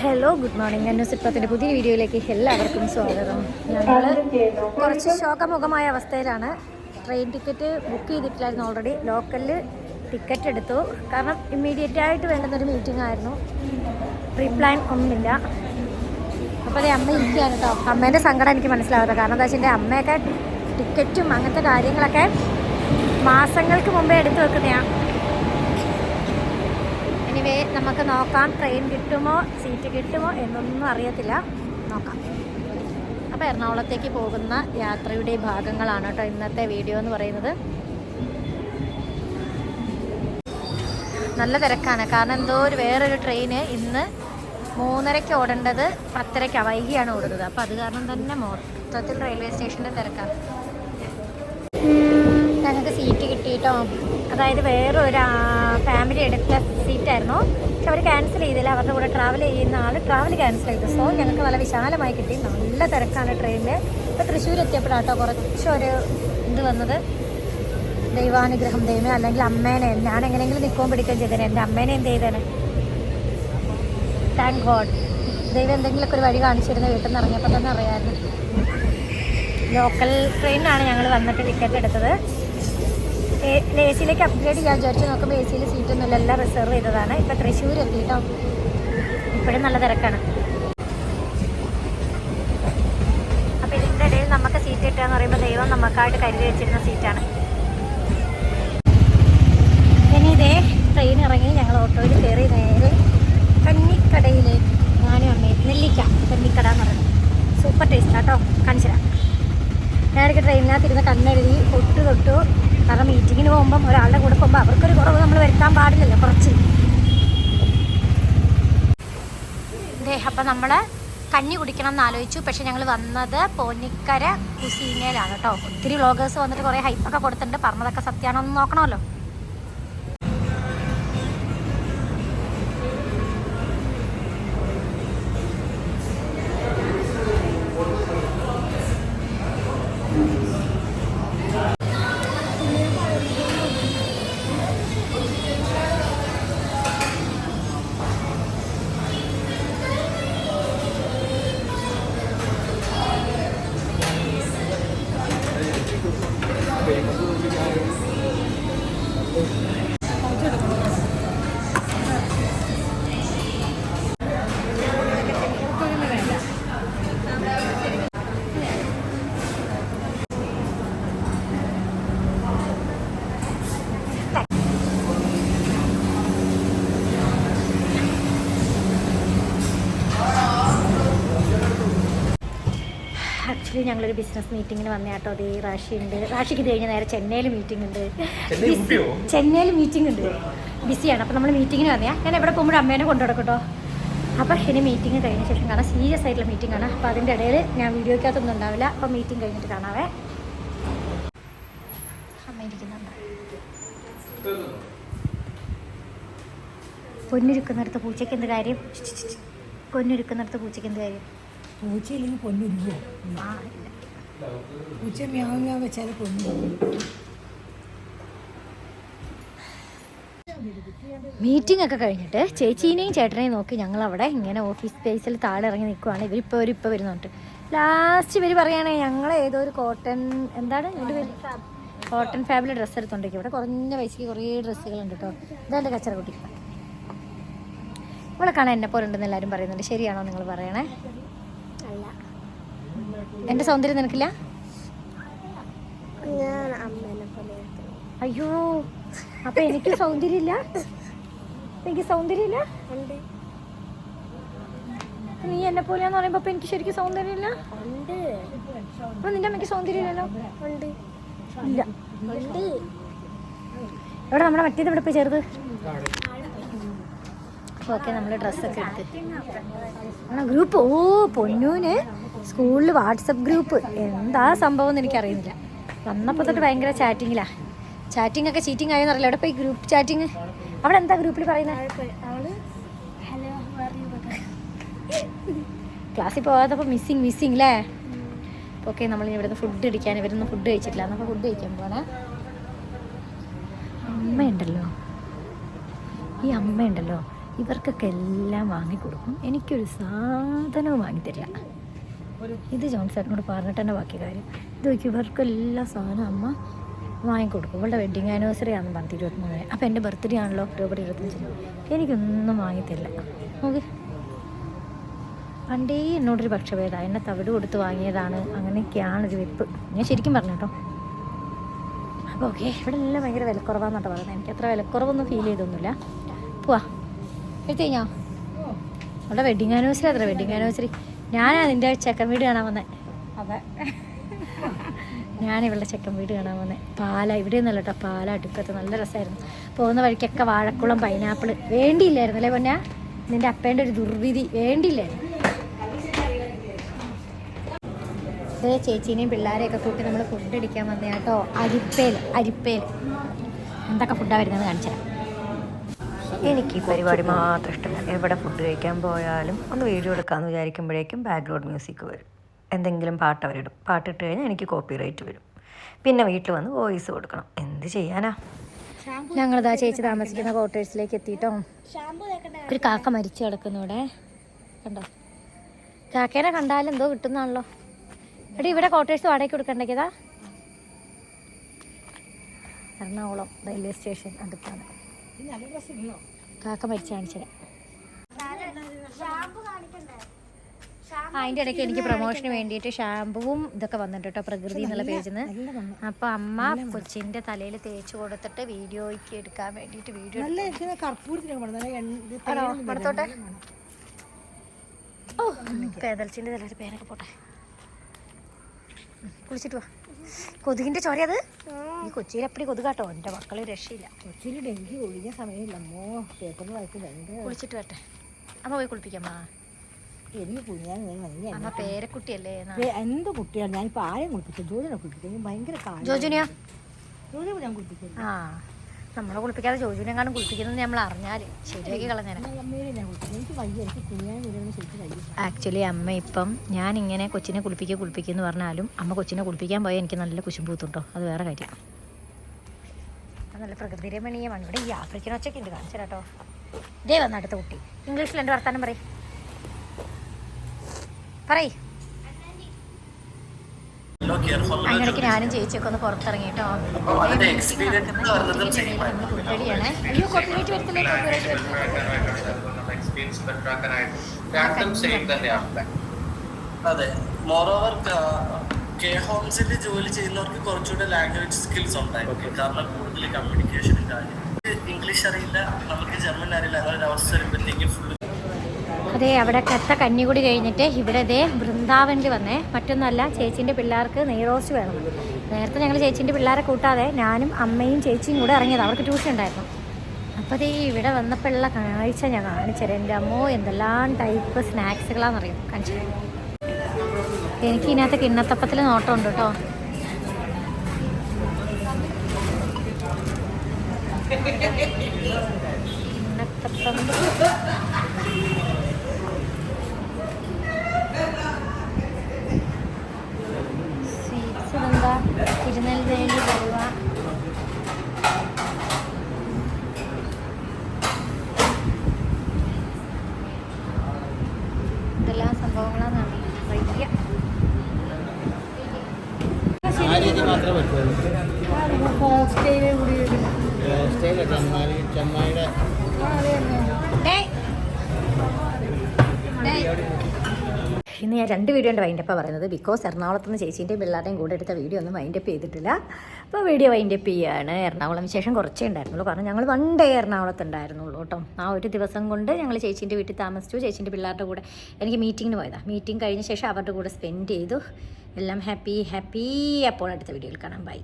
Hello good morning news ഇപ്പത്തിന്റെ പുതിയ വീഡിയോയിലേക്ക് എല്ലാവർക്കും സ്വാഗതം. ഞങ്ങൾ കുറച്ച് ശോകമുഖമായ അവസ്ഥയിലാണ്. ട്രെയിൻ ടിക്കറ്റ് ബുക്ക് ചെയ്തിട്ടില്ലായിരുന്നു ഓൾറെഡി ലോക്കലിൽ ടിക്കറ്റ് എടുത്തു. കാരണം ഇമ്മീഡിയറ്റ് ആയിട്ട് വേണ്ടുന്നൊരു മീറ്റിംഗ് ആയിരുന്നു. പ്രീ പ്ലാൻ ഒന്നുമില്ല. അപ്പോൾ അതേ അമ്മ ഇരിക്കുകയാണ് കേട്ടോ അമ്മേന്റെ സങ്കടം എനിക്ക് മനസ്സിലാവാത്ത കാരണം എന്താ വെച്ചാൽ എന്റെ അമ്മയൊക്കെ ടിക്കറ്റും അങ്ങനത്തെ കാര്യങ്ങളൊക്കെ മാസങ്ങൾക്ക് മുമ്പേ എടുത്തു വെക്കുന്നതാണ് എനിവേ നമുക്ക് നോക്കാം. ട്രെയിൻ കിട്ടുമോ? സീറ്റ് കിട്ടുമോ? എന്നൊന്നും അറിയത്തില്ല. നോക്കാം. അപ്പോൾ എറണാകുളത്തേക്ക് പോകുന്ന യാത്രയുടെ ഭാഗങ്ങളാണ് കേട്ടോ ഇന്നത്തെ വീഡിയോ എന്ന് പറയുന്നത്. നല്ല തിരക്കാണ്. കാരണം എന്തോ ഒരു വേറൊരു ട്രെയിന് ഇന്ന് മൂന്നരയ്ക്ക് ഓടേണ്ടത് പത്തരയ്ക്ക്. വൈകിയാണ് ഓടുന്നത്. അപ്പോൾ അത് കാരണം തന്നെ മൊത്തത്തിൽ റെയിൽവേ സ്റ്റേഷന്റെ തിരക്കാണ്. കിട്ടിയിട്ടോ? അതായത് വേറെ ഒരു ഫാമിലി എടുത്ത സീറ്റായിരുന്നു പക്ഷെ അവർ ക്യാൻസൽ ചെയ്തില്ല. അവരുടെ കൂടെ ട്രാവൽ ചെയ്യുന്ന ആൾ ട്രാവൽ ക്യാൻസൽ ചെയ്തു. സോ ഞങ്ങൾക്ക് നല്ല വിശാലമായി കിട്ടി. നല്ല തിരക്കാണ് ട്രെയിനിൽ ഇപ്പോൾ തൃശ്ശൂർ എത്തിയപ്പോഴാട്ടോ കുറച്ചൊരു ഇത് വന്നത്. ദൈവാനുഗ്രഹം ദൈവമേ അല്ലെങ്കിൽ അമ്മേനെ. ഞാൻ എങ്ങനെയെങ്കിലും നിൽക്കുകയും പിടിക്കുകയും ചെയ്തേനെ. എന്റെ അമ്മേനെ എന്ത് ചെയ്തേനെ? താങ്ക് ഗോഡ് ദൈവം എന്തെങ്കിലുമൊക്കെ ഒരു വഴി കാണിച്ചിരുന്ന വീട്ടിൽ നിന്ന് ഇറങ്ങിയപ്പോൾ തന്നെ അറിയാമായിരുന്നു. ലോക്കൽ ട്രെയിനിനാണ് ഞങ്ങൾ വന്നിട്ട് ടിക്കറ്റ് എടുത്തത്. എ സിയിലേക്ക് അപ്ഗ്രേഡ് ചെയ്യാൻ വിചാരിച്ചു നോക്കുമ്പോൾ എ സിയിൽ സീറ്റൊന്നുമില്ല എല്ലാം റിസർവ് ചെയ്തതാണ്. ഇപ്പം തൃശ്ശൂർ എത്തിയിട്ടോ ഇപ്പോഴും നല്ല തിരക്കാണ്. അപ്പം ഇതിന്റെ ഇടയിൽ നമുക്ക് സീറ്റ് കിട്ടുക എന്ന് പറയുമ്പോൾ ദൈവം നമുക്കായിട്ട് കരുതി വെച്ചിരുന്ന സീറ്റാണ് ഇനി ഇതേ ട്രെയിൻ ഇറങ്ങി ഞങ്ങൾ ഓട്ടോയിൽ കയറി നേരെ കന്നിക്കടയിലേക്ക് ഞാനും അമ്മയും നെല്ലിക്ക കന്നിക്കട എന്ന് പറയുന്നത് സൂപ്പർ ടേസ്റ്റ് കേട്ടോ കാണിച്ചുതരാം ഞാനൊക്കെ ട്രെയിനിനകത്ത് ഇരുന്ന് കണ്ണെഴുതി തൊട്ട് തൊട്ടു കാരണം മീറ്റിങ്ങിന് പോകുമ്പം ഒരാളുടെ കൂടെ പോകുമ്പോൾ അവർക്കൊരു കുറവ് നമ്മൾ വരുത്താൻ പാടില്ലല്ലോ കുറച്ച്. അപ്പം നമ്മൾ കഞ്ഞി കുടിക്കണം എന്ന് ആലോചിച്ചു. പക്ഷെ ഞങ്ങൾ വന്നത് പോന്നിക്കര കുസീനയിലാണ് കേട്ടോ. ഒത്തിരി വ്ളോഗേഴ്സ് വന്നിട്ട് കുറേ ഹൈപ്പൊക്കെ കൊടുത്തിട്ടുണ്ട്. പറഞ്ഞതൊക്കെ സത്യമാണോ എന്ന് നോക്കണമല്ലോ. ആക്ച്വലി ഞങ്ങളൊരു ബിസിനസ് മീറ്റിങ്ങിന് വന്ന കേട്ടോ. അതേ റാഷി ഉണ്ട്. റാഷിക്ക് ഇത് കഴിഞ്ഞ നേരെ ചെന്നൈയിൽ മീറ്റിംഗ് ഉണ്ട്? ചെന്നൈയിൽ മീറ്റിംഗ് ഉണ്ട്. ബിസിയാണ്. അപ്പോൾ നമ്മൾ മീറ്റിങ്ങിന് വന്നേ. ഞാൻ എവിടെ പോകുമ്പോഴും അമ്മേനെ കൊണ്ടുനടക്കട്ടോ അപ്പോൾ ഇനി മീറ്റിംഗ് കഴിഞ്ഞ ശേഷം കാണാം. സീരിയസ് ആയിട്ടുള്ള മീറ്റിംഗ് ആണ്. അപ്പോൾ അതിന്റെ ഇടയിൽ ഞാൻ വീഡിയോക്കകത്തൊന്നും ഉണ്ടാവില്ല. അപ്പോൾ മീറ്റിംഗ് കഴിഞ്ഞിട്ട് കാണാവേ. അമ്മ ഇരിക്കുന്നുണ്ട് പൊന്നിരിക്കുന്നിടത്ത് പൂച്ചയ്ക്ക് എന്ത് കാര്യം? പൊന്നിരിക്കുന്നിടത്ത് പൂച്ചയ്ക്ക് എന്ത് കാര്യം? പൂച്ചയില്ലെങ്കിൽ പൊന്നുരുവോ പൂച്ച മ്യാവ് മ്യാവ് വെച്ചാൽ പൊന്നു മീറ്റിംഗ് ഒക്കെ കഴിഞ്ഞിട്ട് ചേച്ചീനെയും ചേട്ടനെയും നോക്കി ഞങ്ങൾ അവിടെ ഇങ്ങനെ ഓഫീസ് സ്പേസിൽ താഴെ ഇറങ്ങി നിൽക്കുവാണ് ഇവരിപ്പോൾ ഒരു ഇപ്പോൾ വരുന്നുണ്ട്. ലാസ്റ്റ് ഇവർ പറയുകയാണെ ഞങ്ങൾ ഏതോ ഒരു കോട്ടൺ എന്താണ്? കോട്ടൺ ഫാബിലെ ഡ്രസ്സ് എടുത്തോണ്ടിരിക്കും ഇവിടെ കുറഞ്ഞ പൈസയ്ക്ക് കുറേ ഡ്രസ്സുകളുണ്ട് കേട്ടോ ഇതാണ്ട് കച്ചറ കുട്ടി. ഇവിടെ കാണാൻ എന്നെ പോലെ ഉണ്ടെന്ന് എല്ലാവരും പറയുന്നുണ്ട്. ശരിയാണോ നിങ്ങൾ പറയണേ? എന്റെ സൗന്ദര്യം നിനക്കില്ല? അയ്യോ അപ്പൊ എനിക്ക് സൗന്ദര്യമില്ല? എനിക്ക് സൗന്ദര്യമില്ല? നീ എന്നെ പോലെയാന്ന് പറയുമ്പോ അപ്പൊ എനിക്ക് ശരിക്കും സൗന്ദര്യമില്ല? അപ്പൊ നിന്റെ അമ്മയ്ക്ക് സൗന്ദര്യമില്ലല്ലോ? ഇല്ല. ഇവിടെ നമ്മുടെ മറ്റേത് ഇവിടെ പോയി ചേർത്ത്? ഓക്കെ നമ്മൾ ഡ്രസ്സൊക്കെ എടുത്ത്. ആ ഗ്രൂപ്പ് ഓ പൊന്നൂന് സ്കൂളിൽ വാട്സപ്പ് ഗ്രൂപ്പ് എന്താ സംഭവം എന്ന് എനിക്കറിയുന്നില്ല. വന്നപ്പോൾ തൊട്ട് ഭയങ്കര ചാറ്റിങ്ങിലാ ചാറ്റിംഗ് ഒക്കെ ചീറ്റിംഗ് ആയെന്ന് അറിയില്ല അവിടെ പോയി ഗ്രൂപ്പ് ചാറ്റിങ് അവിടെ എന്താ ഗ്രൂപ്പിൽ പറയുന്നത് ക്ലാസ്സിൽ പോകാത്തപ്പോൾ മിസ്സിങ് മിസ്സിങ് അല്ലേ ഓക്കെ നമ്മൾ ഇവിടുന്ന് ഫുഡ് അടിക്കാൻ ഇവരൊന്നും ഫുഡ് കഴിച്ചിട്ടില്ല. എന്നപ്പോൾ ഫുഡ് കഴിക്കാൻ പോകണേ അമ്മയുണ്ടല്ലോ. ഈ അമ്മയുണ്ടല്ലോ. ഇവർക്കൊക്കെ എല്ലാം വാങ്ങിക്കൊടുക്കും. എനിക്കൊരു സാധനവും വാങ്ങിത്തരില്ല. ഇത് ജോൺസേട്ടനോട് പറഞ്ഞിട്ട് തന്നെ ബാക്കി കാര്യം. ഇത് നോക്കി ഇവർക്കെല്ലാം സാധനം അമ്മ വാങ്ങിക്കൊടുക്കും. ഇവളുടെ വെഡിങ് ആനിവേഴ്സറി ആണെന്ന് പറഞ്ഞിട്ട് ഇരുപത്തിമൂന്നിന് അപ്പോൾ എന്റെ ബർത്ത്ഡേ ആണല്ലോ ഒക്ടോബർ ഇരുപത്തഞ്ചിന് എനിക്കൊന്നും വാങ്ങിത്തരില്ല. ഓക്കെ പണ്ടേ എന്നോടൊരു പക്ഷഭേദ. എന്നെ തവിട് കൊടുത്ത് വാങ്ങിയതാണ്. അങ്ങനെയൊക്കെയാണ് ഒരു വെപ്പ്. ഞാൻ ശരിക്കും പറഞ്ഞു കേട്ടോ. അപ്പോൾ ഓക്കെ ഇവിടെ എല്ലാം ഭയങ്കര വിലക്കുറവാന്നാട്ടോ പറയുന്നത്. എനിക്ക് അത്ര വിലക്കുറവൊന്നും ഫീൽ ചെയ്തൊന്നുമില്ല. പോവാ. എടുത്തു കഴിഞ്ഞോ? അവളുടെ വെഡിങ് ആനിവേഴ്സറി അത്ര വെഡിങ് ആനിവേഴ്സറി ഞാനാ നിന്റെ ചെക്കൻ വീട് കാണാൻ വന്നേ. അതെ. ഞാൻ ഇവളുടെ ചെക്കൻ വീട് കാണാൻ വന്നേ. പാല ഇവിടെ നിന്നല്ല കേട്ടോ പാല അടുക്കത്ത് നല്ല രസമായിരുന്നു പോകുന്ന വഴിക്കൊക്കെ വാഴക്കുളം പൈനാപ്പിൾ വേണ്ടിയില്ലായിരുന്നു അല്ലേ പൊന്നാ? നിന്റെ അപ്പേന്റെ ഒരു ദുർവിധി. വേണ്ടിയില്ലായിരുന്നു. ഇത് ചേച്ചീനെയും പിള്ളേരെയൊക്കെ കൂട്ടി നമ്മൾ ഫുഡ് അടിക്കാൻ വന്നേ കേട്ടോ അരിപ്പേൽ അരിപ്പേൽ എന്തൊക്കെ ഫുഡാണ് വരുന്നത് കാണിച്ചു തരാം എനിക്ക് ഈ പരിപാടി മാത്രം ഇഷ്ടമല്ല. എവിടെ ഫുഡ് കഴിക്കാൻ പോയാലും ഒന്ന് വീഡിയോ എടുക്കാമെന്ന് വിചാരിക്കുമ്പോഴേക്കും ബാക്ക്ഗ്രൗണ്ട് മ്യൂസിക് വരും. എന്തെങ്കിലും പാട്ട് അവരിടും. പാട്ടിട്ട് കഴിഞ്ഞാൽ എനിക്ക് കോപ്പി റൈറ്റ് വരും. പിന്നെ വീട്ടിൽ വന്ന് വോയിസ് കൊടുക്കണം. എന്ത് ചെയ്യാനാ? ഞങ്ങളിതാ ചേച്ചി താമസിക്കുന്ന ക്വാർട്ടേഴ്സിലേക്ക് എത്തിയിട്ടോ ഒരു കാക്ക മരിച്ചു കിടക്കുന്നു ഇവിടെ. കണ്ടോ? കാക്കേനെ കണ്ടാലും എന്തോ കിട്ടുന്നാണല്ലോ. എടി ഇവിടെ ക്വാർട്ടേഴ്സ് വാടകയ്ക്ക് കൊടുക്കണ്ടേക്കതാ എറണാകുളം റെയിൽവേ സ്റ്റേഷൻ അടുത്താണ്. കാക്ക മരിച്ചു കാണിച്ചത്. അതിന്റെ ഇടയ്ക്ക് എനിക്ക് പ്രൊമോഷന് വേണ്ടിയിട്ട് ഷാമ്പുവും ഇതൊക്കെ വന്നിട്ടുണ്ട് കേട്ടോ പ്രകൃതി എന്നുള്ള പേജിൽ നിന്ന് അപ്പൊ അപ്പോൾ അമ്മ കൊച്ചിന്റെ തലയിൽ തേച്ച് കൊടുത്തിട്ട് വീഡിയോയ്ക്ക് എടുക്കാൻ വേണ്ടിയിട്ട് വീഡിയോ മണം. ഓ പേതൽച്ചിന്റെ തലയിൽ പേരൊക്കെ പോട്ടെ. കുളിച്ചിട്ട് വാ. കൊതുകിന്റെ ചോരയത് ഈ കൊച്ചിയിൽ എപ്പടി കൊതുകാട്ടോ എന്റെ മക്കളെ രക്ഷയില്ല. കൊച്ചിയിൽ ഡെങ്കി ഒഴിഞ്ഞ സമയമില്ല അമ്മോ പേപ്പറിൽ ഭയങ്കര കുളിച്ചിട്ട് വരട്ടെ. അമ്മ പോയി കുളിപ്പിക്കമ്മാ എനിക്ക് കുഞ്ഞാൻ അമ്മ പേരക്കുട്ടിയല്ലേ എന്ത് കുട്ടിയാണ്? ഞാനിപ്പോൾ ആരെയും കുളിപ്പിക്കും? ജോലിനെ കുളിപ്പിക്കും. ഭയങ്കര ജോജിനെയാ? ജോലി ഞാൻ കുളിപ്പിക്കും ആ. നമ്മളെ കുളിപ്പിക്കാതെ ജോജുനെങ്ങാനും കുളിപ്പിക്കുന്നത് നമ്മൾ അറിഞ്ഞാൽ ശരിയാക്കി കളഞ്ഞേനെ. ആക്ച്വലി അമ്മ ഇപ്പം ഞാൻ ഇങ്ങനെ കൊച്ചിനെ കുളിപ്പിക്കുക കുളിപ്പിക്കുക എന്ന് പറഞ്ഞാലും അമ്മ കൊച്ചിനെ കുളിപ്പിക്കാൻ പോയാൽ എനിക്ക് നല്ല കുശുമ്പൂത്തുണ്ടോ? അത് വേറെ കാര്യം. നല്ല പ്രകൃതി രമണീയമാണ് ഇവിടെ ഈ ആഫ്രിക്കൻ ഒച്ചയ്ക്ക് ഉണ്ട് കാണിച്ചു കേട്ടോ ഇതേ വന്ന അടുത്ത കുട്ടി. ഇംഗ്ലീഷിൽ എന്റെ വർത്താനം പറയും. പറയ്. അങ്ങനെയൊക്കെ ഞാനും ചേച്ചിയൊക്കെ ഒന്ന് പുറത്തിറങ്ങിട്ടോ അയ്യോ കോപ്പിറൈറ്റ് വരത്തില്ലേ കോപ്പിറൈറ്റ് വരത്തില്ലേ തന്നെയാണ് അതെ. മോറോവർ കെ ഹോംസിൽ ജോലി ചെയ്യുന്നവർക്ക് കുറച്ചുകൂടെ ലാംഗ്വേജ് സ്കിൽസ് ഉണ്ടായിരിക്കും. കാരണം കൂടുതൽ കമ്മ്യൂണിക്കേഷൻ കാര്യം ഇംഗ്ലീഷ് അറിയില്ല. നമുക്ക് ജർമ്മൻ അറിയില്ല. അങ്ങനെ ഒരു അവസ്ഥ വരുമ്പോഴത്തേക്കും ഫുൾ അതെ അവിടെ കത്ത കഞ്ഞികുടി കഴിഞ്ഞിട്ട് ഇവിടെ ഇതേ വൃന്ദാവനിൽ വന്നേ. മറ്റൊന്നുമല്ല ചേച്ചീന്റെ പിള്ളേർക്ക് നെയ്റോസ്റ്റ് വേണം. നേരത്തെ ഞങ്ങൾ ചേച്ചീന്റെ പിള്ളേരെ കൂട്ടാതെ ഞാനും അമ്മയും ചേച്ചിയും കൂടെ ഇറങ്ങിയത്. അവർക്ക് ട്യൂഷൻ ഉണ്ടായിരുന്നു. അപ്പോൾ ഈ ഇവിടെ വന്നപ്പോഴുള്ള കാഴ്ച ഞാൻ കാണിച്ചത് എന്റെ അമ്മോ എന്തെല്ലാം ടൈപ്പ് സ്നാക്സുകളാണെന്നറിയും കാണിച്ചു എനിക്ക് ഇതിനകത്ത് കിണ്ണത്തപ്പത്തിൽ നോട്ടം ഉണ്ട് കേട്ടോ. കിണ്ണത്തപ്പം രീതി മാത്രമേ പറ്റുള്ളൂ. ഹോസ്റ്റലിൽ കൂടി ചെമ്മായിയുടെ. ഇന്ന് ഞാൻ രണ്ട് വീഡിയോ ഉണ്ട് വൈൻഡപ്പ് പറയുന്നത്. ബിക്കോസ് എറണാകുളത്ത് നിന്ന് ചേച്ചീന്റെയും പിള്ളേരുടെയും കൂടെ എടുത്ത വീഡിയോ ഒന്നും വൈൻഡപ്പ് ചെയ്തിട്ടില്ല. അപ്പോൾ വീഡിയോ വൈൻഡപ്പ് ചെയ്യാണ് എറണാകുളം ശേഷം കുറച്ചേ ഉണ്ടായിരുന്നുള്ളൂ. കാരണം ഞങ്ങൾ വൺ ഡേ എറണാകുളത്ത് ഉണ്ടായിരുന്നുള്ളൂ കേട്ടോ. ആ ഒരു ദിവസം കൊണ്ട് ഞങ്ങൾ ചേച്ചീന്റെ വീട്ടിൽ താമസിച്ചു. ചേച്ചീന്റെ പിള്ളേരുടെ കൂടെ എനിക്ക് മീറ്റിംഗിന് പോയതാണ് മീറ്റിംഗ് കഴിഞ്ഞ ശേഷം അവരുടെ കൂടെ സ്പെൻഡ് ചെയ്തു. എല്ലാം ഹാപ്പി ഹാപ്പി അപ്പോൾ അടുത്ത വീഡിയോയിൽ കാണാം. ബൈ